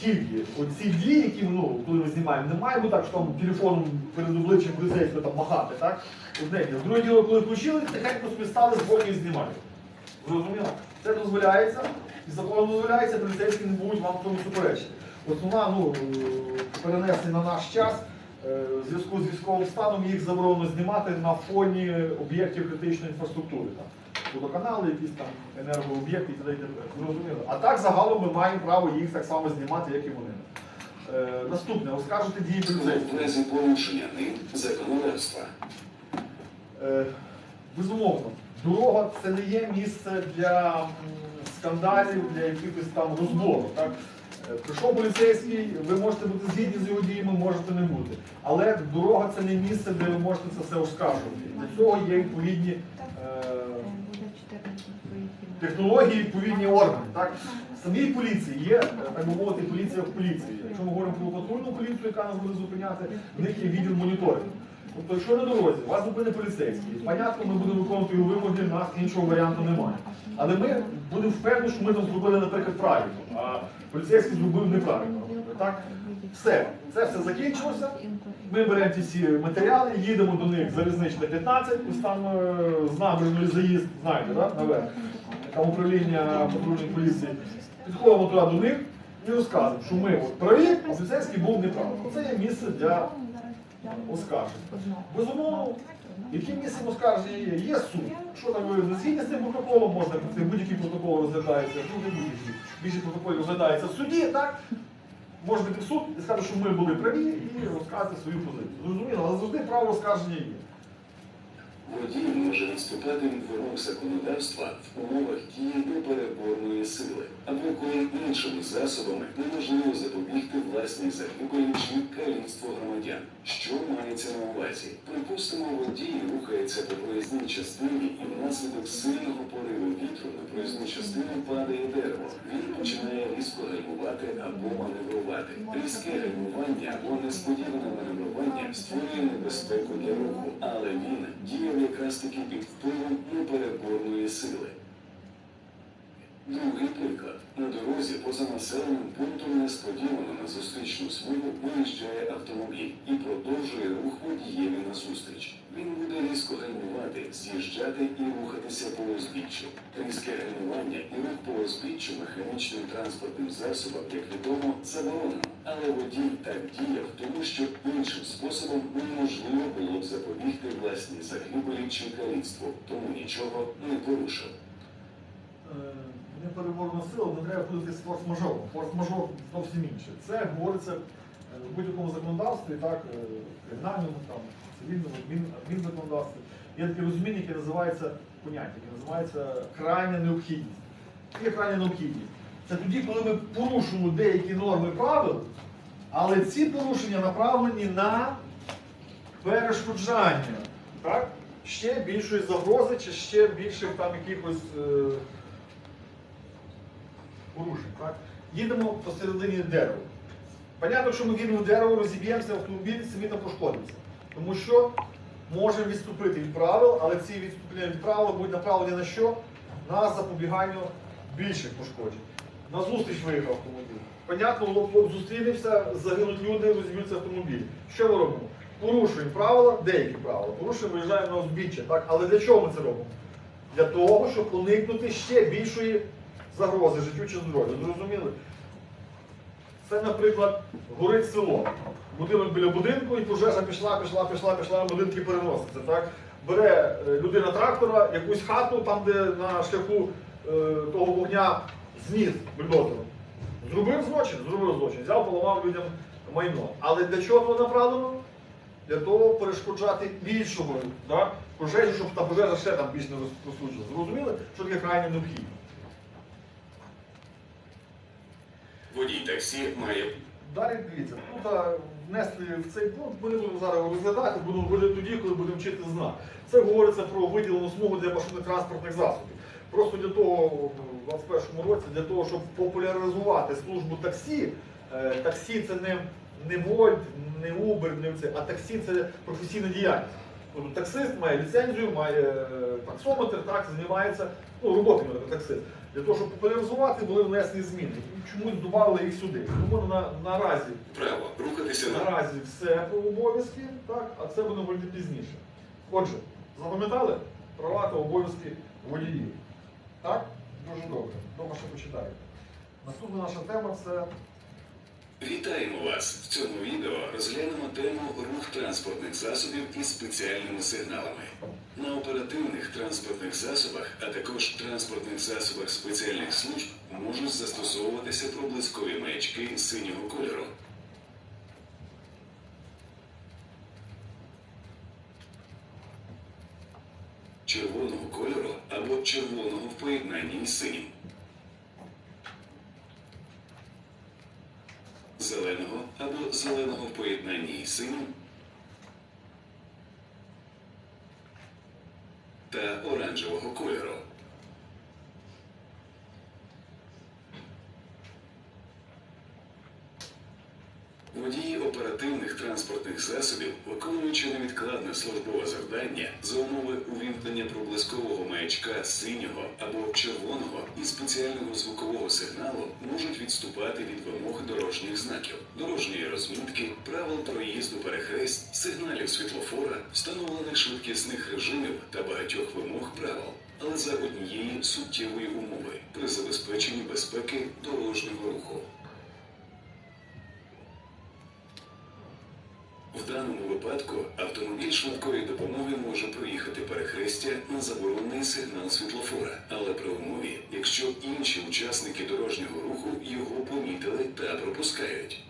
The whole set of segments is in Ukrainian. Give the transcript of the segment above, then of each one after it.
Тільки оці дії, які ну, коли ми знімаємо, не маємо так, що там телефоном перед обличчям поліцейського там махати, так? Одне діло. Друге діло, коли включили, тихенько собі стали збоку і знімають. Зрозуміло? Це дозволяється, і законом дозволяється, поліцейські не будуть вам в тому суперечити. Основна, ну, перенесення на наш час, е, в зв'язку з військовим станом їх заборонено знімати на фоні об'єктів критичної інфраструктури. Там. Водоканали, якісь там енергооб'єкти і т.д. Зрозуміло. А так загалом ми маємо право їх так само знімати, як і вони. Е, наступне, оскаржити дії поліцейських. разі порушення ним законодавства. Е, Безумовно, дорога це не є місце для м, скандалів, для якихось там розбору. Так? Е, Прийшов поліцейський, ви можете бути згідні з його діями, можете не бути. Але дорога це не місце, де ви можете це все оскаржувати. Для цього є відповідні е, технології, відповідні органи. Так? Самій поліції є, е, так би мовити, поліція в поліції. Якщо ми говоримо про патрульну поліцію, яка нас буде зупиняти, в них є відділ моніторингу. Тобто, якщо на дорозі вас зупинить поліцейський, понятно, ми будемо виконувати його вимоги, нас іншого варіанту немає. Але ми будемо впевнені, що ми там зробили, наприклад, правильно, а поліцейський зробив неправильно. Так? Все, це все закінчилося. Ми беремо ті всі матеріали, їдемо до них залізнична 15, ось там е, з набережної заїзд, знаєте, да? наверх, там управління патрульної поліції. Підходимо туди до них і розказуємо, що ми праві, а поліцейський був неправий. Це є місце для оскарження. Безумовно, яким місцем оскарження є? Є суд. Що там ви не згідні з цим протоколом, можна будь-який протокол розглядається, ну не будь-який. Більше протоколів розглядається в суді, так? Може бути в суд і сказати, що ми були праві і розказати свою позицію. Зрозуміло, але завжди право оскарження є. Водій може відступати від вимог законодавства в умовах дії непереборної сили, або коли іншими засобами неможливо запобігти власній загибелі чи каліцтву громадян. Що мається на увазі? Припустимо, водій рухається по проїзній частині і внаслідок сильного пориву вітру на проїзну частину падає дерево. Він починає різко гальмувати або маневрувати. Різке ремування або несподіване маневрування створює небезпеку для руху, але він діяв якраз таки під впливом непереборної сили. Другий приклад. На дорозі поза населеним пунктом несподівано на зустрічну смугу виїжджає автомобіль і продовжує рух водієві назустріч. Він буде різко гальмувати, з'їжджати і рухатися по узбіччю. Різке гальмування і рух по узбіччю механічним транспортним засобом, як відомо, заборонено. Але водій так діяв, тому що іншим способом неможливо було б запобігти власній загибелі чи каліцтву, тому нічого не порушив. Непереборна сила, не треба плутати з форс-мажором. Форс-мажор зовсім інше. Це говориться е, в будь-якому законодавстві, так, е, кримінальному, там, цивільному, адмін, адмінзаконодавстві. Є таке розуміння, яке називається поняття, яке називається крайня необхідність. Є крайня необхідність. Це тоді, коли ми порушуємо деякі норми правил, але ці порушення направлені на перешкоджання так? ще більшої загрози чи ще більших там якихось е, порушень. Так? Їдемо посередині дерева. Понятно, що ми їдемо дерево, розіб'ємося, автомобіль самі там пошкодимося. Тому що можемо відступити від правил, але ці відступлення від правил будуть направлені на що? На запобігання більших пошкоджень. На зустріч виїхав автомобіль. Понятно, лоб-лоб зустрінемося, загинуть люди, розіб'ються автомобіль. Що ми робимо? Порушуємо правила, деякі правила, порушуємо, виїжджаємо на узбіччя. Так? Але для чого ми це робимо? Для того, щоб уникнути ще більшої загрози життю чи здоров'ю. Зрозуміли? Це, наприклад, горить село. Будинок біля будинку, і пожежа пішла, пішла, пішла, пішла, будинки переноситься. Так? Бере е, людина трактора, якусь хату, там, де на шляху е, того вогня зніс бульдозером. Зробив злочин, зробив злочин, взяв, поламав людям майно. Але для чого воно направлено? Для того перешкоджати більшому пожежі, щоб та пожежа ще там більш не розпосуджувала. Зрозуміли, що таке крайне необхідно? Водій таксі має Далі дивіться, тут внесли в цей пункт, ми не будемо зараз розглядати, будемо говорити тоді, коли будемо вчити знак. Це говориться про виділену смугу для машинних транспортних засобів. Просто для того, в 2021 році, для того, щоб популяризувати службу таксі, е, таксі це не, не Вольт, не Uber, не це, а таксі це професійна діяльність. Тобто таксист має ліцензію, має е, таксометр, так, займається ну, роботами таксист. Для того, щоб популяризувати, були внесені зміни. І чомусь додали їх сюди. Тому на, наразі, Треба рухатися наразі все про обов'язки, так, а це буде говорити пізніше. Отже, запам'ятали права та обов'язки водіїв. Так? Дуже добре. Дома ще почитаєте. Наступна наша тема це Вітаємо вас! В цьому відео розглянемо тему рух транспортних засобів із спеціальними сигналами. На оперативних транспортних засобах, а також транспортних засобах спеціальних служб можуть застосовуватися проблискові маячки синього кольору. Червоного кольору або червоного в поєднанні із синім. Зеленого поєднання і в поєднанні із синім та оранжевого кольору. Водії оперативних транспортних засобів, виконуючи невідкладне службове завдання за умови увімкнення проблискового маячка синього або червоного і спеціального звукового сигналу, можуть відступати від вимог дорожніх знаків, дорожньої розмітки, правил проїзду перехресть, сигналів світлофора, встановлених швидкісних режимів та багатьох вимог правил. Але за однієї суттєвої умови при забезпеченні безпеки дорожнього руху. В даному випадку автомобіль швидкої допомоги може проїхати перехрестя на заборонений сигнал світлофора, але при умові, якщо інші учасники дорожнього руху його помітили та пропускають.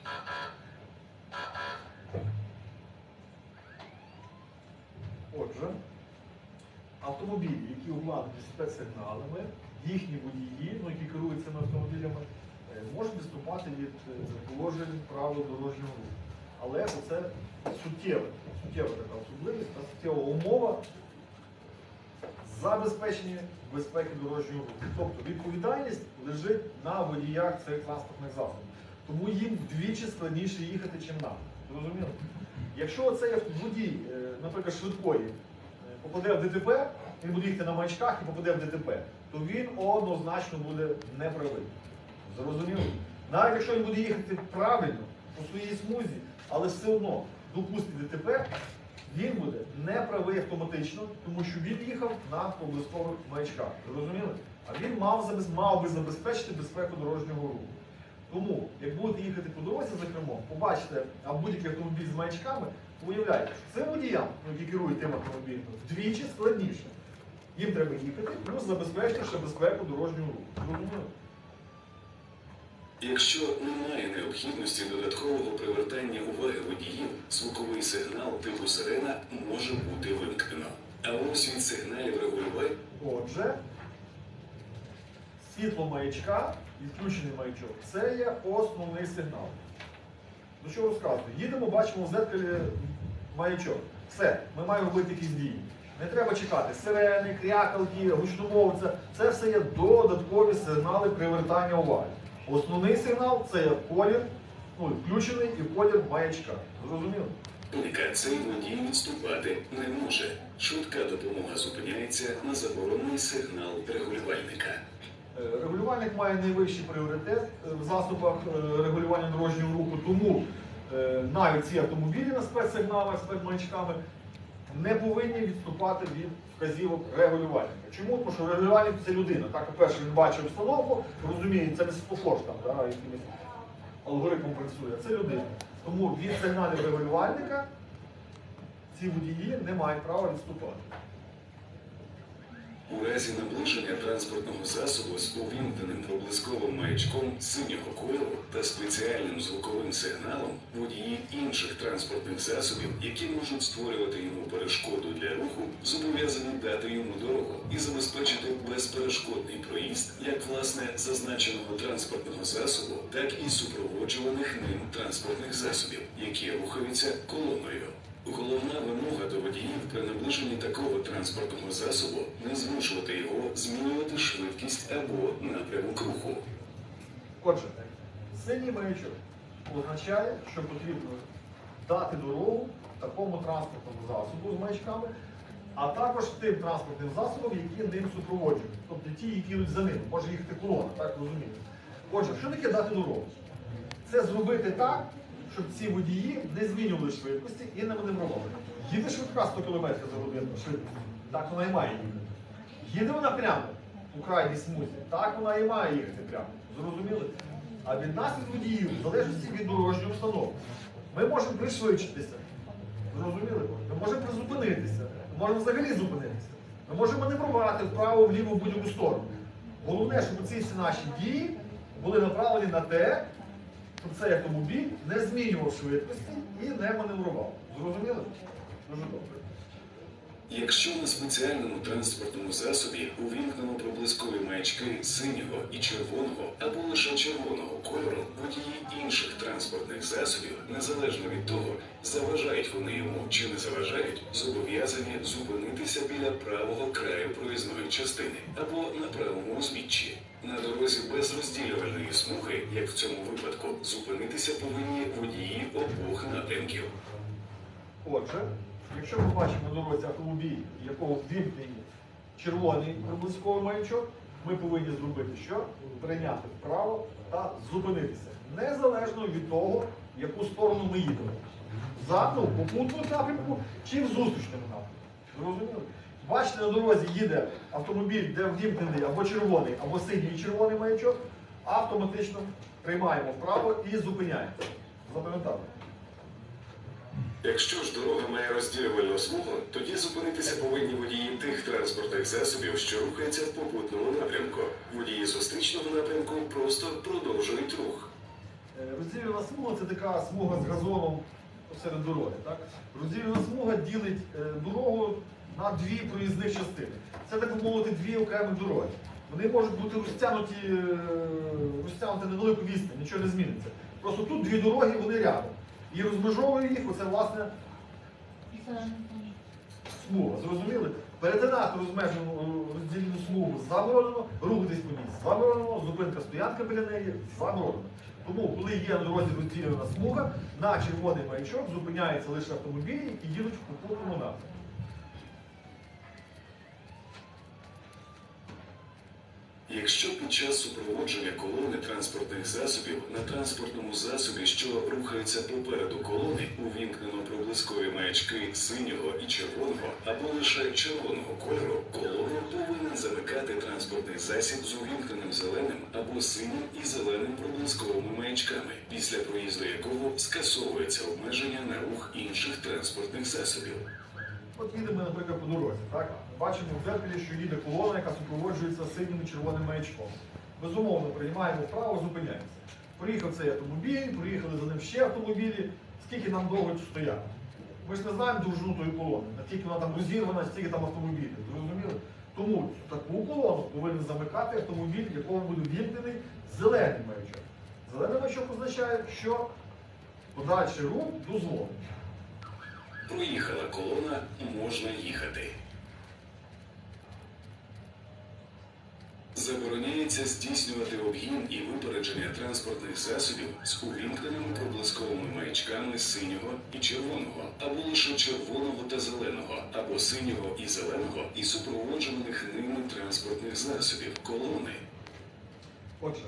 Отже, автомобілі, які обладнані спецсигналами, їхні водії, ну, які керують цими автомобілями, е, можуть відступати від е, положень правил дорожнього руху. Але це суттєва, суттєва така особливість та суттєва умова забезпечення безпеки дорожнього руху. Тобто відповідальність лежить на водіях цих транспортних засобів. Тому їм вдвічі складніше їхати, ніж нам. Зрозуміло? Якщо цей водій, е, наприклад, швидкої, е, попаде в ДТП, він буде їхати на маячках і попаде в ДТП, то він однозначно буде неправий. Зрозуміло? Навіть якщо він буде їхати правильно по своїй смузі, але все одно допустить ДТП, він буде неправий автоматично, тому що він їхав на проблискових маячках. Зрозуміли? А він мав, мав би забезпечити безпеку дорожнього руху. Тому, як будете їхати по дорозі за кермом, побачите будь-який автомобіль з маячками, то уявляєте, що цим водіям, ну, які керують тим автомобілем, вдвічі складніше. Їм треба їхати, плюс забезпечити ще безпеку дорожнього руху. Зрозуміло? Якщо немає необхідності додаткового привертання уваги водіїв, звуковий сигнал типу сирена може бути вимкнено. А ось від сигналів регулювання Отже, світло маячка, відключений маячок, це є основний сигнал. До чого розказую? Їдемо, бачимо в зеркалі маячок. Все, ми маємо робити якісь дії. Не треба чекати. Сирени, крякалки, гучномовця. Це все є додаткові сигнали привертання уваги. Основний сигнал це колір, ну, включений і колір маячка. Зрозуміло? цей водій відступати не може. Швидка допомога зупиняється на заборонений сигнал регулювальника. Е, Регулювальник має найвищий пріоритет е, в засобах е, регулювання дорожнього руху, тому навіть ці автомобілі на спецсигналах, спецмаячками не повинні відступати від вказівок регулювальника. Чому? Тому що регулювальник це людина. Так, по-перше, він бачить обстановку, розуміє, це не світлофор там, да, якимось алгоритмом працює, це людина. Тому від сигналів регулювальника ці водії не мають права відступати. У разі наближення транспортного засобу з увімкненим проблисковим маячком синього кольору та спеціальним звуковим сигналом водії інших транспортних засобів, які можуть створювати йому перешкоду для руху, зобов'язані дати йому дорогу і забезпечити безперешкодний проїзд як власне зазначеного транспортного засобу, так і супроводжуваних ним транспортних засобів, які рухаються колоною. Головна при наближенні такого транспортного засобу не змушувати його змінювати швидкість або напрямок руху. Отже, синій маячок означає, що потрібно дати дорогу такому транспортному засобу з маячками, а також тим транспортним засобам, які ним супроводжують. Тобто ті, які йдуть за ним, може їхати колона, так розумієте. Отже, що таке дати дорогу? Це зробити так, щоб ці водії не змінювали швидкості і не маневрували. Їде швидка 100 км за годину швидкість, так вона і має їхати. Їде вона прямо у крайній смузі, так вона і має їхати прямо. Зрозуміли? А від нас від водіїв, в залежності від дорожньої установки, ми можемо пришвидшитися. Зрозуміли? Ми можемо призупинитися, ми можемо взагалі зупинитися. Ми можемо маневрувати вправо, вліво, в будь-яку сторону. Головне, щоб ці всі наші дії були направлені на те, щоб цей автомобіль не змінював швидкості і не маневрував. Зрозуміли? Добре. Якщо на спеціальному транспортному засобі увімкнено проблискові маячки синього і червоного або лише червоного кольору, водії інших транспортних засобів, незалежно від того, заважають вони йому чи не заважають, зобов'язані зупинитися біля правого краю проїзної частини або на правому узбіччі. На дорозі без розділювальної смуги, як в цьому випадку, зупинитися повинні водії обох напрямків. Отже, якщо ми бачимо на дорозі автомобіль, якого ввімкнені червоний проблисковий маячок, ми повинні зробити що? Прийняти вправо та зупинитися. Незалежно від того, в яку сторону ми їдемо. Задну, попутному напрямку чи в зустрічному напрямку. Зрозуміли? Бачите, на дорозі їде автомобіль, де ввімкнений або червоний, або синій червоний маячок, автоматично приймаємо вправо і зупиняємо. Запам'ятали? Якщо ж дорога має розділювальну смугу, тоді зупинитися повинні водії тих транспортних засобів, що рухаються в попутному напрямку. Водії зустрічного напрямку просто продовжують рух. Е, Розділена смуга це така смуга з газоном посеред дороги. Так? Розділена смуга ділить е, дорогу на дві проїзних частини. Це так би мовити дві окремі дороги. Вони можуть бути розтягнуті, е, розтягнуті на велику відстань, нічого не зміниться. Просто тут дві дороги, вони рядом. І розмежовує їх, оце власне смуга. Зрозуміли? Перетинати розмежену е, роздільну смугу заборонено, рухатись по ній заборонено, зупинка стоянка біля неї заборонена. Тому, коли є на дорозі розділена смуга, на червоний маячок зупиняються лише автомобілі, які їдуть в попутному напрямку. Якщо під час супроводження колони транспортних засобів на транспортному засобі, що рухається попереду колони, увімкнено проблискові маячки синього і червоного або лише червоного кольору, колону повинен замикати транспортний засіб з увімкненим зеленим або синім і зеленим проблисковими маячками, після проїзду якого скасовується обмеження на рух інших транспортних засобів. От їдемо, наприклад, по дорозі. Так? Бачимо в дзеркалі, що їде колона, яка супроводжується синім і червоним маячком. Безумовно, приймаємо вправо, зупиняємося. Проїхав цей автомобіль, проїхали за ним ще автомобілі. Скільки нам довго стояти? Ми ж не знаємо довжину тої колони, наскільки вона там розірвана, стільки там автомобілів. Зрозуміли? Тому таку колону повинен замикати автомобіль, в якому буде вімкнений зелений маячок. Зелений маячок означає, що подальший рух дозволений. Проїхала колона, можна їхати. Забороняється здійснювати обгін і випередження транспортних засобів з увімкненими проблисковими маячками синього і червоного, або лише червоного та зеленого, або синього і зеленого, і супроводжуваних ними транспортних засобів колони. Отже,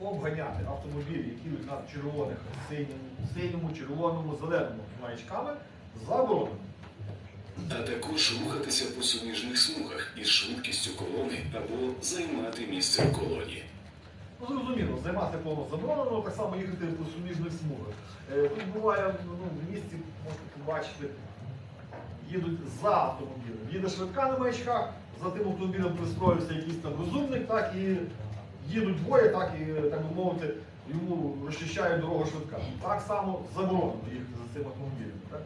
обганяти автомобілі, які на червоних, синьому, синьому, червоному, зеленому маячками заборонено. А також рухатися по суміжних смугах із швидкістю колони або займати місце в колоні. Ну, зрозуміло, займати коло заборонено, так само їхати по суміжних смугах. Е, Тут буває ну, в місті, можете побачити, їдуть за автомобілем. Їде швидка на маячках, за тим автомобілем пристроївся якийсь там розумник, так і їдуть двоє, так і, так би мовити, йому розчищає дорогу швидка. Так само заборонено їхати за цим автомобілем. Так?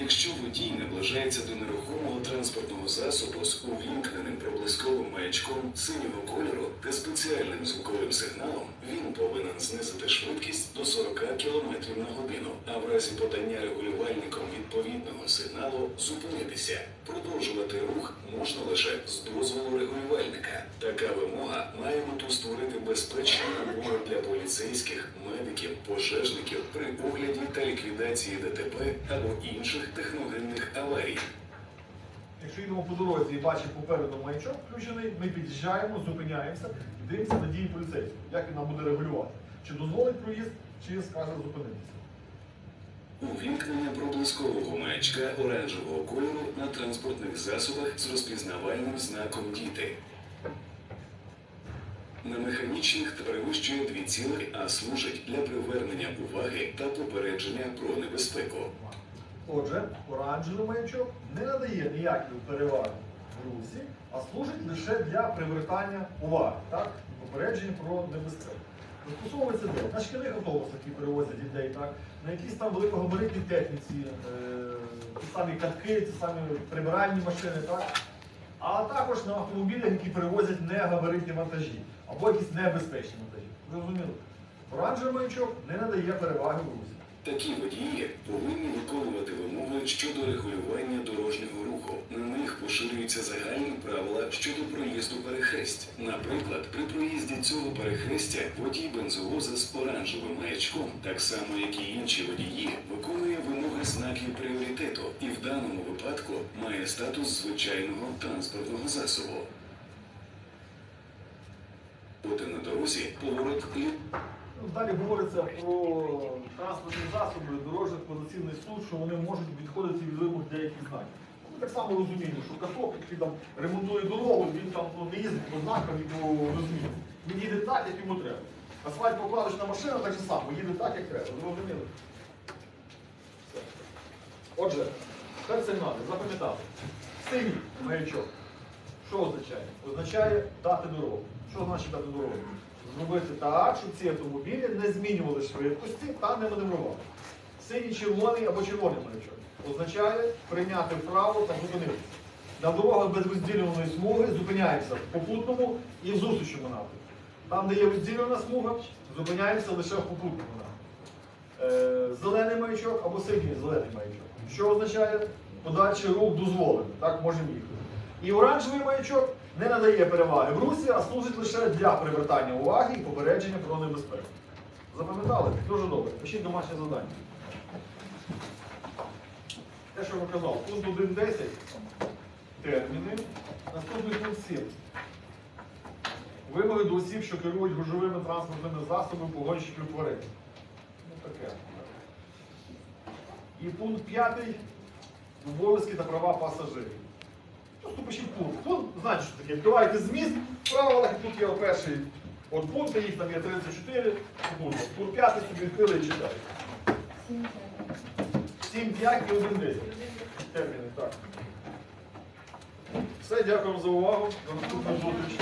Якщо водій наближається до нерухомого транспортного засобу з увімкненим проблисковим маячком синього кольору та спеціальним звуковим сигналом, він повинен знизити швидкість до 40 км на годину, а в разі подання регулювальником відповідного сигналу зупинитися. Продовжувати рух можна лише з дозволу регулювальника. Така вимога має мету створити безпечні умови для поліцейських, медиків, пожежників при огляді та ліквідації ДТП або інших техногенних аварій. Якщо їдемо по дорозі і бачимо попереду маячок включений, ми під'їжджаємо, зупиняємося і дивимося на дії поліцейського, як він нам буде регулювати. Чи дозволить проїзд, чи скаже зупинитися. Увімкнення проблискового маячка оранжевого кольору на транспортних засобах з розпізнавальним знаком діти. На механічних та перевищує дві цілі, а служить для привернення уваги та попередження про небезпеку. Отже, оранжевий маячок не надає ніякої переваги в русі, а служить лише для привертання уваги, так? попередження про небезпеку. Застосовується де? На шкільних автобусах, які перевозять дітей, так? на якійсь там великогабаритній техніці, е, ті самі катки, ті самі прибиральні машини, так? а також на автомобілях, які перевозять негабаритні вантажі або якісь небезпечні вантажі. Зрозуміло? Оранжевий маячок не надає переваги русі. Такі водії повинні виконувати вимоги щодо регулювання дорожнього руху. На них поширюються загальні правила щодо проїзду перехресть. Наприклад, при проїзді цього перехрестя водій бензовоза з оранжевим маячком, так само як і інші водії, виконує вимоги знаків пріоритету і в даному випадку має статус звичайного транспортного засобу. Бути на дорозі поворот лі... Далі говориться про транспортні засоби, дорожній експлуатаційний суд, що вони можуть відходити від вимог деяких знаків. Ми так само розуміємо, що каток, який там ремонтує дорогу, він там ну, не їздить по знакам і по розміру. Він їде так, як йому треба. Асфальт покладочна машина так же само, їде так, як треба. Зрозуміли? Все. Отже, тепер сигнали, запам'ятали. Синій маячок. Що означає? Означає дати дорогу. Що значить дати дорогу? Зробити так, щоб ці автомобілі не змінювали швидкості та не маневрували. Синій, червоний або червоний маячок означає прийняти вправо та зупинитися. На дорогах без розділюваної смуги зупиняємося в попутному і в зустрічному напрямку. Там, де є розділена смуга, зупиняємося лише в попутному напрямку. Е, Зелений маячок або синій зелений маячок. Що означає? Подальший рух дозволений, так можемо їхати. І оранжевий маячок не надає переваги в русі, а служить лише для привертання уваги і попередження про небезпеку. Запам'ятали? Дуже добре. Пишіть домашнє завдання. Те, що я казав, пункт 1.10 терміни. Наступний пункт 7. Вимоги до осіб, що керують гужовими транспортними засобами погонщиків тварин. Ну таке. І пункт 5. Обов'язки та права пасажирів. Просто пишіть пункт. Пункт, знаєте, що таке? Відкриваєте зміст, в правилах, тут є перший от пункти, їх там є 34 пункти. Пункт 5 собі відкрили і читайте. 7, 5 і 1, 10. Терміни, так. Все, дякую за увагу. До наступного зустрічі.